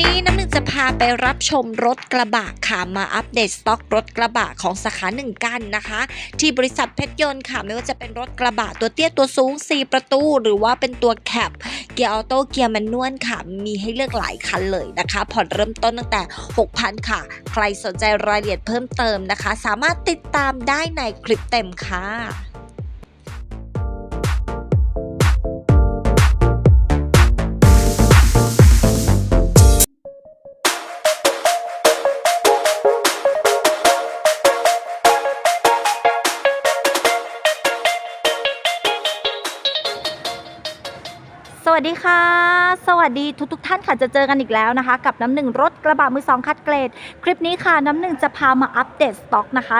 นี้น้ำหนึ่งจะพาไปรับชมรถกระบะค่ะมาอัปเดตสต็อกรถกระบะของสาขาหนึ่งกันนะคะ ที่บริษัทเพชรยนต์ค่ะไม่ว่าจะเป็นรถกระบะตัวเตี้ยตัวสูง 4 ประตู หรือว่าเป็นตัวแคปเกียร์ออโต้เกียร์แมนนวลค่ะ มีให้เลือกหลายคันเลยนะคะ ผ่อนเริ่มต้นตั้งแต่ 6,000 ค่ะ ใครสนใจรายละเอียดเพิ่มเติมนะคะ สามารถติดตามได้ในคลิปเต็มค่ะ สวัสดีค่ะ สวัสดีทุกทท่านค่ะจะเจอกันอีกแล้วนะคะ กับน้ำหนึ่งรถกระบะมือสองคัดเกรด คลิปนี้ค่ะน้ำหนึ่งจะพามาอัปเดตสต็อกนะคะ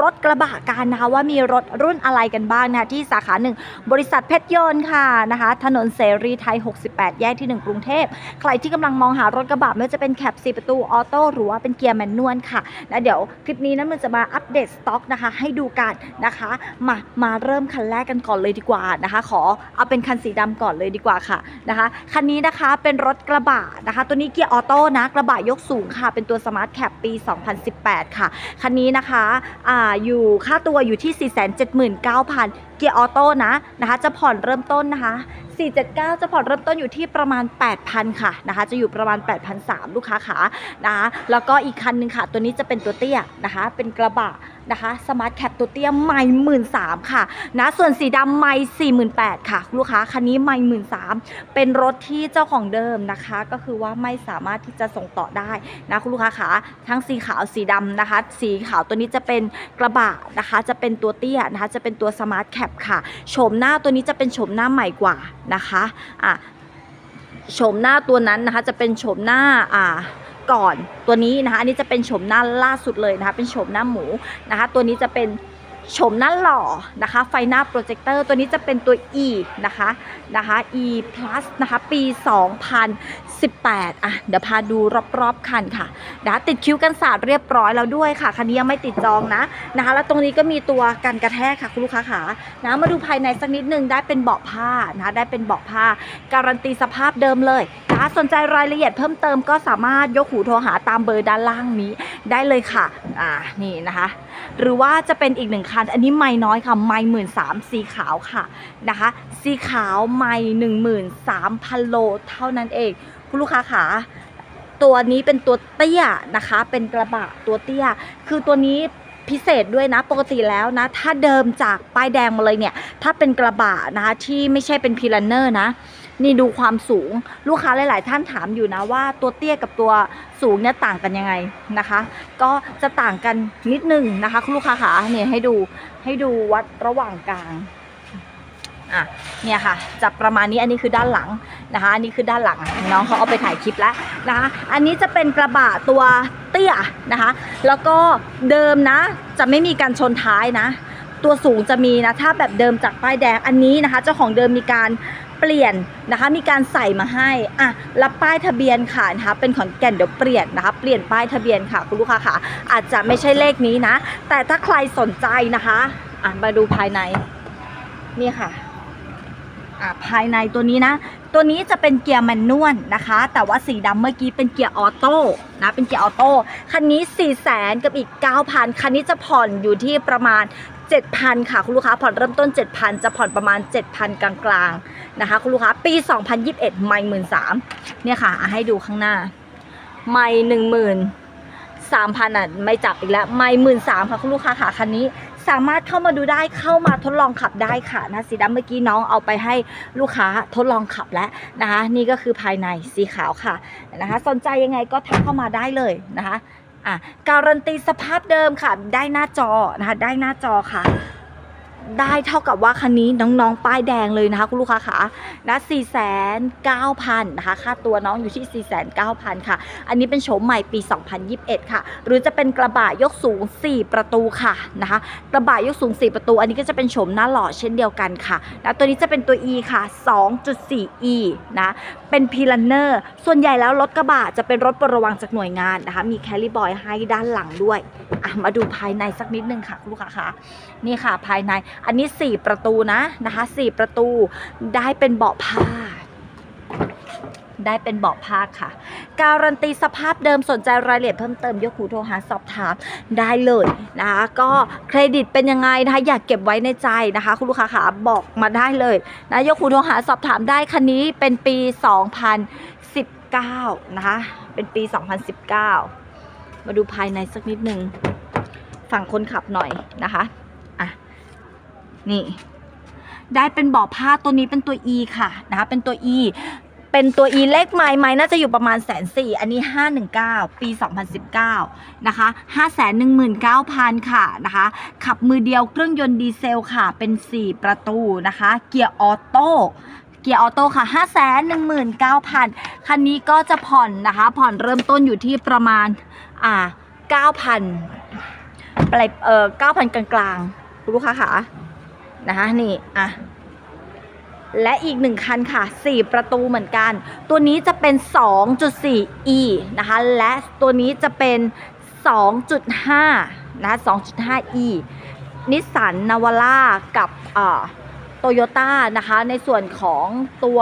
รถกระบะกันนะคะว่ามีรถรุ่นอะไรกันบ้างนะะที่สาขาหนึ่งบริษัทเพชรยนต์ค่ะนะคะ ถนนเสรีไทย 68 แยกที่ 1 กรุงเทพ ใครที่กำลังมองหารถกระบะไม่ว่าจะเป็นแคป4ประตูออโต้หรือว่าเป็นเกียร์แมนนวลค่ะแล้วเดี๋ยวคลิปนี้น้นึ่งจะมาอัปเดตสต็อกนะคะ ให้ดูกันนะคะ มามาเริ่มคันแรกกันก่อนเลยดีกว่านะคะ ขอเอาเป็นคันสีดำก่อนเลยดีกว่าค่ะนะคะคันนี้นะคะเป็นรถกระบะนะคะ ตัวนี้เกียร์ออโต้นะกระบะยกสูงค่ะ เป็นตัวสมาร์ทแคปปี 2018 ค่ะคันนี้นะคะอ่าอยู่ค่าตัวอยู่ที่ 479,000 กียร์ออโต้นะนะคะจะผ่อนเริ่มต้นนะคะ 479 จะผ่อนเริ่มต้นอยู่ที่ประมาณ 8,000 ค่ะนะคะจะอยู่ประมาณ8,300ลูกค้าขานะคะแล้วก็อีกคันหนึงค่ะ ตัวนี้จะเป็นตัวเตี้ยนะคะ เป็นกระบะนะคะสมาร์ทแคปตัวเตี้ยใหม่หมื่นสามค่ะนะส่วนสีดำไม่สี่หมื่นแปดค่ะ ลูกค้าคันนี้ไม่หมื่นสามเป็นรถที่เจ้าของเดิมนะคะ ก็คือว่าไม่สามารถที่จะส่งต่อได้นะคุณลูกค้าขาทั้งสีขาวสีดำนะคะ สีขาวตัวนี้จะเป็นกระบะนะคะ จะเป็นตัวเตี้ยนะคะ จะเป็นตัวสมาร์ทแคปค่ะโฉมหน้าตัวนี้จะเป็นโฉมหน้าใหม่กว่านะคะอะโฉมหน้าตัวนั้นนะคะจะเป็นโฉมหน้าอ่าก่อนตัวนี้นะคะอันนี้จะเป็นโฉมหน้าล่าสุดเลยนะคะเป็นโฉมหน้าหมูนะคะตัวนี้จะเป็น โฉมหน้าหล่อนะคะ ไฟหน้าโปรเจคเตอร์ตัวนี้จะเป็นตัว E นะคะนะคะ E plus นะคะ ปี 2018 อะ เดี๋ยวพาดูรอบๆคันค่ะนะติดคิ้วกันสาดเรียบร้อยแล้วด้วยค่ะ คันนี้ยังไม่ติดจองนะนะคะ แล้วตรงนี้ก็มีตัวกันกระแทกค่ะ คุณลูกค้าขานะมาดูภายในสักนิดนึงได้เป็นเบาะผ้านะคะได้เป็นเบาะผ้า การันตีสภาพเดิมเลย นะคะสนใจรายละเอียดเพิ่มเติมก็สามารถยกหูโทรหาตามเบอร์ด้านล่างนี้ได้เลยค่ะอ่านี่นะคะ หรือว่าจะเป็นอีกหนึ่งคัน อันนี้ไม่น้อยค่ะไม่หมื่นสามสีขาวค่ะนะคะสีขาวไม่หนึ่งหมื่นสามพันโลเท่านั้นเอง คุณลูกค้าขาตัวนี้เป็นตัวเตี้ยนะคะ เป็นกระบะตัวเตี้ย คือตัวนี้พิเศษด้วยนะปกติแล้วนะ ถ้าเดิมจากป้ายแดงมาเลยเนี่ย ถ้าเป็นกระบะนะคะที่ไม่ใช่เป็นพีลันเนอร์นะ นี่ดูความสูงลูกค้าหลาย ๆ ท่านถามอยู่นะว่าตัวเตี้ยกับตัวสูงเนี่ยต่างกันยังไงนะคะ ก็จะต่างกันนิดนึงนะคะ คุณลูกค้าขาเนี่ยให้ดูให้ดูวัดระหว่างกลางอะเนี่ยค่ะจะประมาณนี้อันนี้คือด้านหลังนะคะ อันนี้คือด้านหลังน้องเขาเอาไปถ่ายคลิปแล้วนะคะอันนี้จะเป็นกระบะตัวเตี้ยนะคะ แล้วก็เดิมนะจะไม่มีการชนท้ายนะ ตัวสูงจะมีนะถ้าแบบเดิมจากป้ายแดงอันนี้นะคะ เจ้าของเดิมมีการ เปลี่ยนนะคะ มีการใส่มาให้อะแล้วป้ายทะเบียนค่ะนะคะเป็นขอนแก่นเดี๋ยวเปลี่ยนนะคะ เปลี่ยนป้ายทะเบียนค่ะคุณลูกค้าค่ะ อาจจะไม่ใช่เลขนี้นะ แต่ถ้าใครสนใจนะคะอะมาดูภายในนี่ค่ะอะภายในตัวนี้นะตัวนี้จะเป็นเกียร์แมนนวลนะคะ แต่ว่าสีดำเมื่อกี้เป็นเกียร์ออโต้นะเป็นเกียร์ออโต้คันนี้4 0 0แสนกับอีก 9,000 คันนี้จะผ่อนอยู่ที่ประมาณ 7,000 ค่ะ คุณลูกค้าผ่อนเริ่มต้น 7,000 จะผ่อนประมาณ 7,000 กลางๆนะคะ คุณลูกค้าปี 2021 ไม่หมื่นสามเนี่ยค่ะอะให้ดูข้างหน้า ไม่หนึ่งหมื่นสามพันอะไม่จับอีกแล้ว ไม่หมื่นสามค่ะ คุณลูกค้าค่ะคันนี้สามารถเข้ามาดูได้เข้ามาทดลองขับได้ค่ะนะสีดำเมื่อกี้น้องเอาไปให้ลูกค้าทดลองขับแล้วนะคะ นี่ก็คือภายในสีขาวค่ะนะคะ สนใจยังไงก็ทักเข้ามาได้เลยนะคะ อะการันตีสภาพเดิมค่ะ ได้หน้าจอนะคะ ได้หน้าจอค่ะ ได้เท่ากับว่าคันนี้น้องๆ ป้ายแดงเลยนะคะ คุณลูกค้าขานะ4 9 0 0 0นะคะ ค่าตัวน้องอยู่ที่4 9 0 0 0ค่ะ อันนี้เป็นโฉมใหม่ปี 2021 ค่ะ หรือจะเป็นกระบะยกสูง 4 ประตูค่ะนะคะ กระบะยกสูง 4 ประตู อันนี้ก็จะเป็นโฉมหน้าหล่อเช่นเดียวกันค่ะนะตัวนี้จะเป็นตัว E ค่ะ 2.4 E นะเป็นพีลันเนอร์ส่วนใหญ่แล้วรถกระบะจะเป็นรถประวังจากหน่วยงานนะคะ มีแคลรี่บอยให้ด้านหลังด้วยมาดูภายในสักนิดนึงค่ะคุณลูกค้าคะนี่ค่ะภายในอันนี้ 4 ประตูนะนะคะ4ประตูได้เป็นเบาะผ้า ได้เป็นเบาะผ้าค่ะ การันตีสภาพเดิมสนใจรายละเอียดเพิ่มเติมยกหูโทรหาสอบถามได้เลยนะคะก็เครดิตเป็นยังไงนะคะอยากเก็บไว้ในใจนะคะ คุณลูกค้าขาบอกมาได้เลยนะยกหูโทรหาสอบถามได้คันนี้เป็นปี 2019 นะคะเป็นปี 2019 มาดูภายในสักนิดนึงฝั่งคนขับหน่อยนะคะ อะ นี่ ได้เป็นเบาะผ้าตัวนี้เป็นตัว E ค่ะนะคะเป็นตัว E เป็นตัว E เลขไม้ไม้น่าจะอยู่ประมาณแสนสี่อันนี้ 519 ปี 2019 นะคะ 519,000 ค่ะนะคะ ขับมือเดียวเครื่องยนต์ดีเซลค่ะ เป็น 4 ประตูนะคะ เกียร์ออโต้เกียร์ออโต้ค่ะ 519,000 คันนี้ก็จะผ่อนนะคะ ผ่อนเริ่มต้นอยู่ที่ประมาณ อ่า 9,000ปลายเอ่อ9,000 กลางๆ ลูกค้าค่ะ นะคะนี่อะและอีกหนึ่งคันค่ะ 4 ประตูเหมือนกัน ตัวนี้จะเป็น 2.4e นะคะ และตัวนี้จะเป็น 2.5 นะ 2.5e นิสสันนาวาร่ากับโตโยต้านะคะ ในส่วนของตัว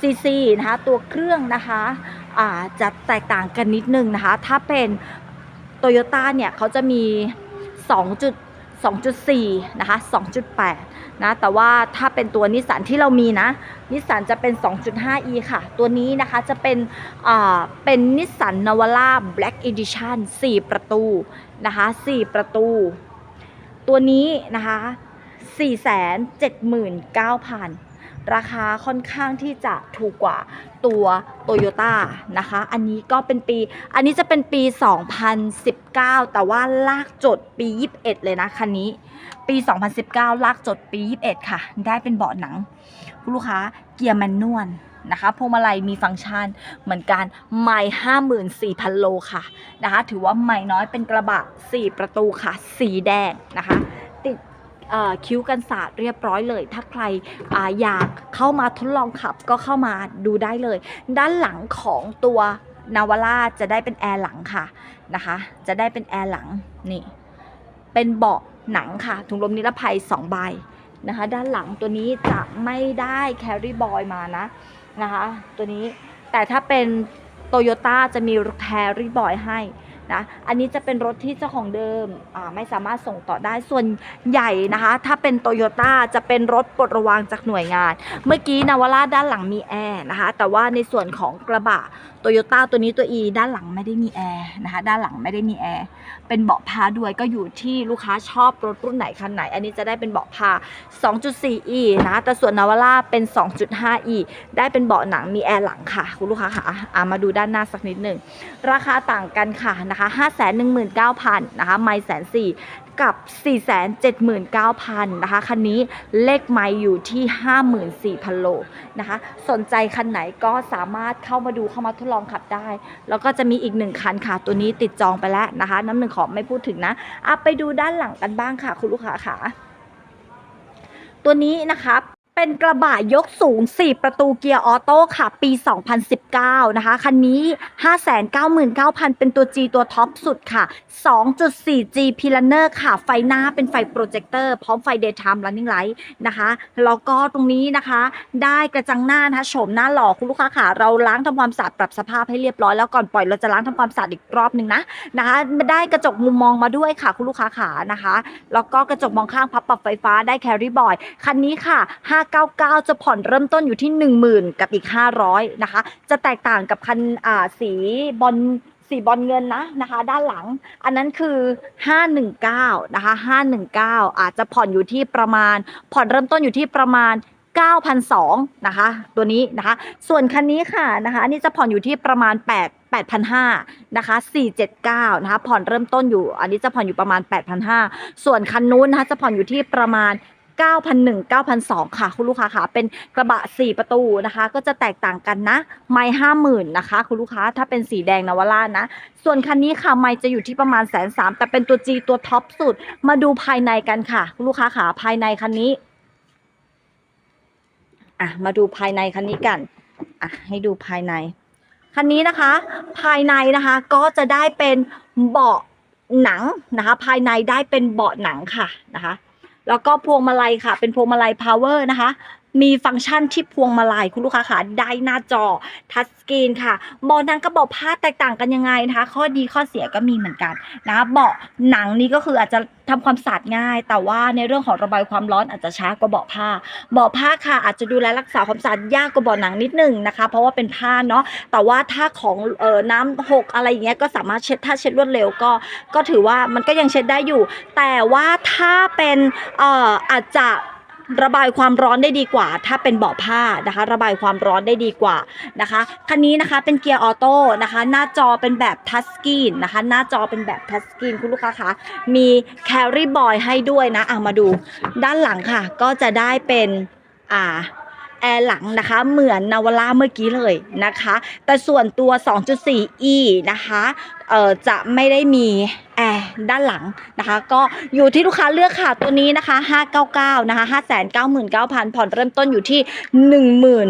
CC นะคะ ตัวเครื่องนะคะอ่าจะแตกต่างกันนิดนึงนะคะ ถ้าเป็นโตโยต้าเนี่ยเขาจะมี 2. 2.4 นะคะ 2.8 นะ แต่ว่าถ้าเป็นตัวนิสสันที่เรามีนะ นิสสันจะเป็น 2.5e ค่ะ ตัวนี้นะคะจะเป็นอ่อเป็นนิสสันนาวาร่า Black Edition 4ประตูนะคะ 4 ประตู ตัวนี้นะคะ 479,000 ราคาค่อนข้างที่จะถูกกว่าตัวโตโยต้านะคะ อันนี้ก็เป็นปี อันนี้จะเป็นปี 2019 แต่ว่าลากจดปี 21 เลยนะคันนี้ ปี 2019 ลากจดปี 21 ค่ะ ได้เป็นเบาะหนังคุณลูกค้าเกียร์แมนนวลนะคะพวงมาลัยมีฟังก์ชันเหมือนกันไม่54,000โลค่ะนะคะ ถือว่าไม่น้อยเป็นกระบะ 4 ประตูค่ะ สีแดงนะคะ ติด คิ้วกันสาดเรียบร้อยเลย ถ้าใครออยากเข้ามาทดลองขับก็เข้ามาดูได้เลย ด้านหลังของตัวนาวาร่าจะได้เป็นแอร์หลังค่ะนะคะ จะได้เป็นแอร์หลังนี่เป็นเบาะหนังค่ะ ถุงลมนิรภัย 2 ใบนะคะ ด้านหลังตัวนี้จะไม่ได้แครี่บอยมานะนะคะ ตัวนี้แต่ถ้าเป็นโตโยต้าจะมีแครี่บอยให้ นะ อันนี้จะเป็นรถที่เจ้าของเดิมไม่สามารถส่งต่อได้ส่วนใหญ่นะคะ ถ้าเป็นโตโยต้าจะเป็นรถปลดระวางจากหน่วยงาน เมื่อกี้นาวาร่าด้านหลังมีแอร์นะคะ แต่ว่าในส่วนของกระบะ โตโยต้าตัวนี้ตัว E ด้านหลังไม่ได้มีแอร์นะคะ ด้านหลังไม่ได้มีแอร์เป็นเบาะพาด้วยก็อยู่ที่ลูกค้าชอบรถรุ่นไหนคันไหน อันนี้จะได้เป็นเบาะพา 2.4e นะแต่ส่วนนาวาร่าเป็น 2.5e ได้เป็นเบาะหนังมีแอร์หลังค่ะ คุณลูกค้าค่ะมาดูด้านหน้าสักนิดหนึ่งราคาต่างกันค่ะนะคะ 519,000นะคะไม่แสนสี่ กับ 479,000นะคะ คันนี้เลขไม้อยู่ที่ 54,000 โลนะคะ สนใจคันไหนก็สามารถเข้ามาดูเข้ามาทดลองขับได้ แล้วก็จะมีอีกหนึ่งคันค่ะ ตัวนี้ติดจองไปแล้วนะคะ น้ำหนึ่งขอไม่พูดถึงนะอะไปดูด้านหลังกันบ้างค่ะ คุณลูกค้าค่ะ ตัวนี้นะคะ เป็นกระบะยกสูง 4 ประตูเกียร์ออโต้ค่ะ ปี 2019 นะคะ คันนี้ 599,000 เป็นตัว G ตัวท็อปสุดค่ะ 2.4G p i l a n e r ค่ะ ไฟหน้าเป็นไฟโปรเจคเตอร์พร้อมไฟ daytime running light นะคะ แล้วก็ตรงนี้นะคะ ได้กระจังหน้านะคะโฉมหน้าหล่อคุณลูกค้าค่ะ เราล้างทำความสะอาดปรับสภาพให้เรียบร้อยแล้วก่อนปล่อยเราจะล้างทำความสะอาดอีกรอบหนึ่งนะนะคะ ได้กระจกมุมมองมาด้วยค่ะคุณลูกค้าขานะคะ แล้วก็กระจกมองข้างพับปรับไฟฟ้าได้แคริบอยคันนี้ค่ะ599 จะผ่อนเริ่มต้นอยู่ที่ 10,000 กับอีก 500 นะคะ จะแตกต่างกับคันอ่าสีบอลสีบอลเงินนะนะคะ ด้านหลัง อันนั้นคือ 519 นะคะ 519 อาจจะผ่อนอยู่ที่ประมาณ ผ่อนเริ่มต้นอยู่ที่ประมาณ9,200นะคะ ตัวนี้นะคะ ส่วนคันนี้ค่ะนะคะ อันนี้จะผ่อนอยู่ที่ประมาณ 8 8,500นะคะ479นะคะ ผ่อนเริ่มต้นอยู่ อันนี้จะผ่อนอยู่ประมาณ 8,500ส่วนคันนู้นนะคะ จะผ่อนอยู่ที่ประมาณ 9,001 9,002ค่ะ คุณลูกค้าค่ะเป็นกระบะ 4 ประตูนะคะ ก็จะแตกต่างกันนะ ไม่50,000นนะคะ คุณลูกค้าถ้าเป็นสีแดงนวาร่านะ ส่วนคันนี้ค่ะไม่จะอยู่ที่ประมาณแสนสามแต่เป็นตัว G ตัวท็อปสุด มาดูภายในกันค่ะ คุณลูกค้าค่ะภายในคันนี้อะมาดูภายในคันนี้กันอะให้ดูภายในคันนี้นะคะ ภายในนะคะก็จะได้เป็นเบาะหนังนะคะ ภายในได้เป็นเบาะหนังค่ะนะคะ แล้วก็พวงมาลัยค่ะ เป็นพวงมาลัยพาวเวอร์นะคะ มีฟังก์ชันที่พวงมาลัยคุณลูกค้าค่ะได้หน้าจอทัชสกรีนค่ะเบาะหนังกับเบาะผ้าแตกต่างกันยังไงนะคะ ข้อดีข้อเสียก็มีเหมือนกันนะเบาะหนังนี้ก็คืออาจจะทำความสะอาดง่าย แต่ว่าในเรื่องของระบายความร้อนอาจจะช้ากว่าเบาะผ้าเบาะผ้าค่ะ อาจจะดูแลรักษาความสะอาดยากกว่าเบาะหนังนิดนึงนะคะ เพราะว่าเป็นผ้าเนาะแต่ว่าถ้าของเอ่อน้ำหกอะไรอย่างเงี้ยก็สามารถเช็ดถ้าเช็ดรวดเร็วก็ ก็ถือว่ามันก็ยังเช็ดได้อยู่ แต่ว่าถ้าเป็นเอ่ออาจจะ ระบายความร้อนได้ดีกว่า ถ้าเป็นเบาะผ้านะคะ ระบายความร้อนได้ดีกว่านะคะคันนี้นะคะเป็นเกียร์ออโต้นะคะ หน้าจอเป็นแบบทัชสกรีนนะคะ หน้าจอเป็นแบบทัชสกรีนคุณลูกค้าคะมีแครี่บอยให้ด้วยนะเอะมาดูด้านหลังค่ะ ก็จะได้เป็นอ่าแอร์หลังนะคะเหมือนนาวาร่าเมื่อกี้เลยนะคะ แต่ส่วนตัว 2.4e นะคะเอ่อจะไม่ได้มีแอร์ด้านหลังนะคะ ก็อยู่ที่ลูกค้าเลือกค่ะตัวนี้นะคะ 599 นะคะ 599,000 ผ่อนเริ่มต้นอยู่ที่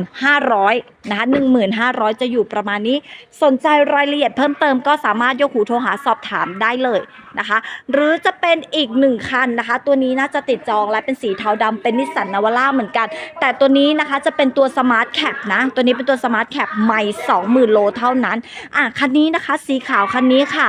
1,500นะคะ1,500 จะอยู่ประมาณนี้ สนใจรายละเอียดเพิ่มเติมก็สามารถยกหูโทรหาสอบถามได้เลยนะคะ หรือจะเป็นอีกหนึ่งคันนะคะ ตัวนี้น่าจะติดจองและเป็นสีเทาดำเป็นนิสสันนาวาร่าเหมือนกัน แต่ตัวนี้นะคะจะเป็นตัวสมาร์ทแคปนะ ตัวนี้เป็นตัวสมาร์ทแคปใหม่ 20,000 โลเท่านั้น อะคันนี้นะคะ สีขาวคันนี้ค่ะ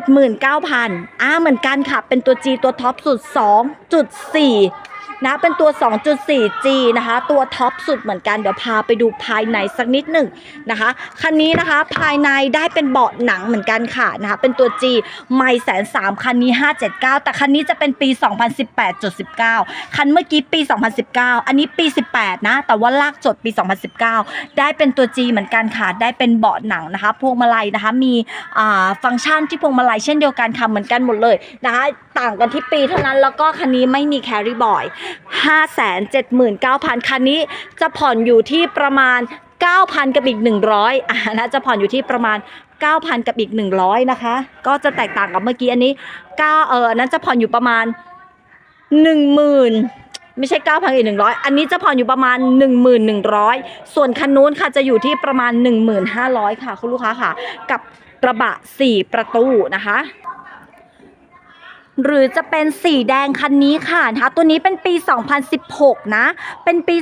479,000อ่าเหมือนกันค่ะ เป็นตัว G ตัวท็อปสุด 2.4 นะเป็นตัว 2.4G นะคะ ตัวท็อปสุดเหมือนกันเดี๋ยวพาไปดูภายในสักนิดหนึ่งนะคะคันนี้นะคะภายในได้เป็นเบาะหนังเหมือนกันค่ะนะคะเป็นตัว G ไม่แสนสามคันนี้ 579 แต่คันนี้จะเป็นปี 2018.19 คันเมื่อกี้ปี 2019 อันนี้ปี 18 นะ แต่ว่าลากจดปี 2019 ได้เป็นตัว G เหมือนกันค่ะ ได้เป็นเบาะหนังนะคะพวงมาลัยนะคะมีฟังก์ชันที่พวงมาลัยเช่นเดียวกันค่ะเหมือนกันหมดเลยนะคะ ต่างกันที่ปีเท่านั้นแล้วก็คันนี้ไม่มีแคริบอย 579,000 คันนี้จะผ่อนอยู่ที่ประมาณ 9,000 กับอีก 100อะนะจะผ่อนอยู่ที่ประมาณ 9,000 กับอีก 100 นะคะ ก็จะแตกต่างกับเมื่อกี้อันนี้9เออนั้นจะผ่อนอยู่ประมาณ 10,000ไม่ใช่9,000กับอีก100 อันนี้จะผ่อนอยู่ประมาณ 1,100 ส่วนคันนู้นค่ะจะอยู่ที่ประมาณ 1,500 ค่ะ คุณลูกค้าค่ะ กับกระบะ 4 ประตูนะคะ หรือจะเป็นสีแดงคันนี้ค่ะนะคะตัวนี้เป็นปี 2016 นะ เป็นปี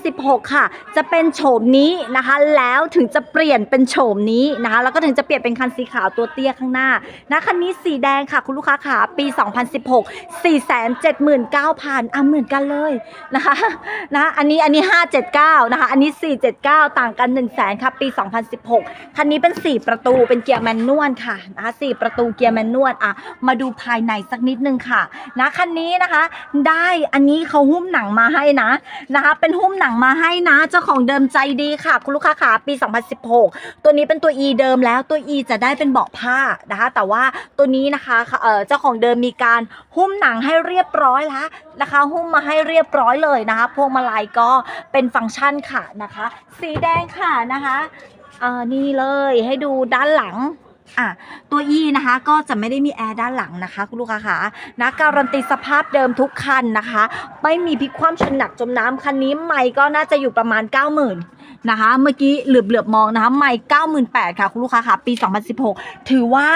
2016 ค่ะ จะเป็นโฉมนี้นะคะ แล้วถึงจะเปลี่ยนเป็นโฉมนี้นะคะ แล้วก็ถึงจะเปลี่ยนเป็นคันสีขาวตัวเตี้ยข้างหน้านะคันนี้สีแดงค่ะ คุณลูกค้าค่ะปี 2016 479,000อะเหมือนกันเลยนะคะนะอันนี้อันนี้ 579 นะคะ อันนี้ 479 ต่างกัน 1 0 0 0 0แสนค่ะ ปี 2016 คันนี้เป็น 4 ประตูเป็นเกียร์แมนนวลค่ะนะคะ4ประตูเกียร์แมนนวลอะมาดูภายในสักนิดนึงค่ะนะคันนี้นะคะ ได้อันนี้เขาหุ้มหนังมาให้นะนะคะ เป็นหุ้มหนังมาให้นะ เจ้าของเดิมใจดีค่ะ คุณลูกค้าขาปี 2016 ตัวนี้เป็นตัว E เดิมแล้วตัว E จะได้เป็นเบาะผ้านะคะ แต่ว่าตัวนี้นะคะเออเจ้าของเดิมมีการหุ้มหนังให้เรียบร้อยแล้วนะคะ หุ้มมาให้เรียบร้อยเลยนะคะ พวงมาลัยก็เป็นฟังก์ชันค่ะนะคะ สีแดงค่ะนะคะเอ่อนี่เลยให้ดูด้านหลัง อะตัว E นะคะก็จะไม่ได้มีแอร์ด้านหลังนะคะคุณลูกค้าคะนะการันตีสภาพเดิมทุกคันนะคะ ไม่มีพลิกคว่ำชนหนักจมน้ำคันนี้ไม่ก็น่าจะอยู่ประมาณ 90,000นะคะ เมื่อกี้เหลือบเหลือบๆมองนะคะไม่98,000ค่ะ คุณลูกค้าค่ะ ปี 2016 ถือว่า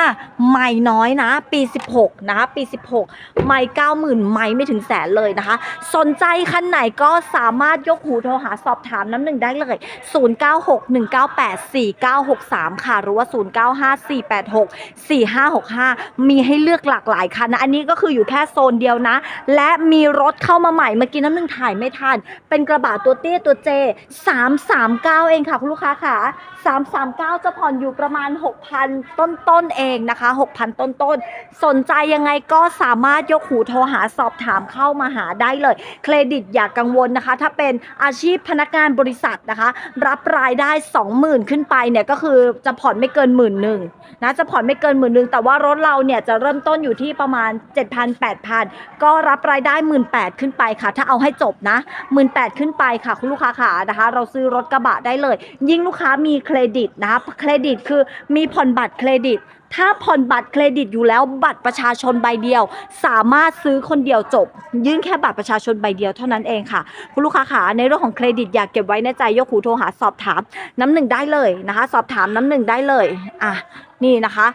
ไม่น้อยนะ ปี 16 นะคะ ปี 16 ไม่90,000ไม่ไม่ถึงแสนเลยนะคะ สนใจคันไหนก็สามารถยกหูโทรหาสอบถามน้ำหนึ่งได้เลย 0961984963 ค่ะ หรือว่า486 4565 มีให้เลือกหลากหลายคันนะ อันนี้ก็คืออยู่แค่โซนเดียวนะ และมีรถเข้ามาใหม่ เมื่อกี้น้ำหนึ่งถ่ายไม่ทัน เป็นกระบะตัวเตี้ยตัวเจ 339 เองค่ะ คุณลูกค้าค่ะ 339 จะผ่อนอยู่ประมาณ 6,000 ต้นๆเองนะคะ 6,000 ต้นๆสนใจยังไงก็สามารถยกหูโทรหาสอบถามเข้ามาหาได้เลย เครดิตอย่ากกังวลนะคะ ถ้าเป็นอาชีพพนักงานบริษัทนะคะ รับรายได้ 20,000 ขึ้นไปเนี่ยก็คือจะผ่อนไม่เกินหมื่นหนึ่งนะจะผ่อนไม่เกินหมื่นหนึ่งแต่ว่ารถเราเนี่ยจะเริ่มต้นอยู่ที่ประมาณ 7,000 8,000 ก็รับรายได้ 1 8ื่นขึ้นไปค่ะ ถ้าเอาให้จบนะ 1 8ื่นขึ้นไปค่ะ คุณลูกค้าขานะคะ เราซื้อรถกระบะได้เลย ยิ่งลูกค้ามีเครดิตนะคะเครดิตคือมีผ่อนบัตรเครดิต ถ้าผ่อนบัตรเครดิตอยู่แล้วบัตรประชาชนใบเดียว สามารถซื้อคนเดียวจบ ยื่นแค่บัตรประชาชนใบเดียวเท่านั้นเองค่ะ คุณลูกค้าขาในเรื่องของเครดิตอยากเก็บไว้ในใจยกหูโทรหาสอบถามน้ำหนึ่งได้เลยนะคะ สอบถามน้ำหนึ่งได้เลยอะนี่นะคะ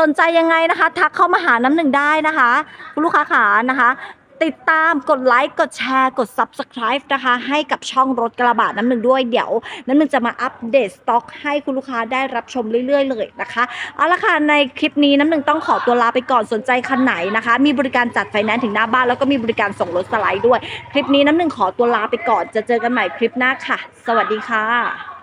สนใจยังไงนะคะ ทักเข้ามาหาน้ำหนึ่งได้นะคะ คุณลูกค้าขานะคะ ติดตามกดไลค์กดแชร์กด Subscribe นะคะ ให้กับช่องรถกระบะน้ำหนึ่งด้วยเดี๋ยวน้ำหนึ่งจะมาอัปเดตสต็อก ให้คุณลูกค้าได้รับชมเรื่อย ๆ เลยนะคะเอาละค่ะในคลิปนี้น้ำหนึ่งต้องขอตัวลาไปก่อนสนใจคันไหนนะคะ มีบริการจัดไฟแนนซ์ถึงหน้าบ้านแล้วก็มีบริการส่งรถสไลด์ด้วย คลิปนี้น้ำหนึ่งขอตัวลาไปก่อนจะเจอกันใหม่คลิปหน้าค่ะ สวัสดีค่ะ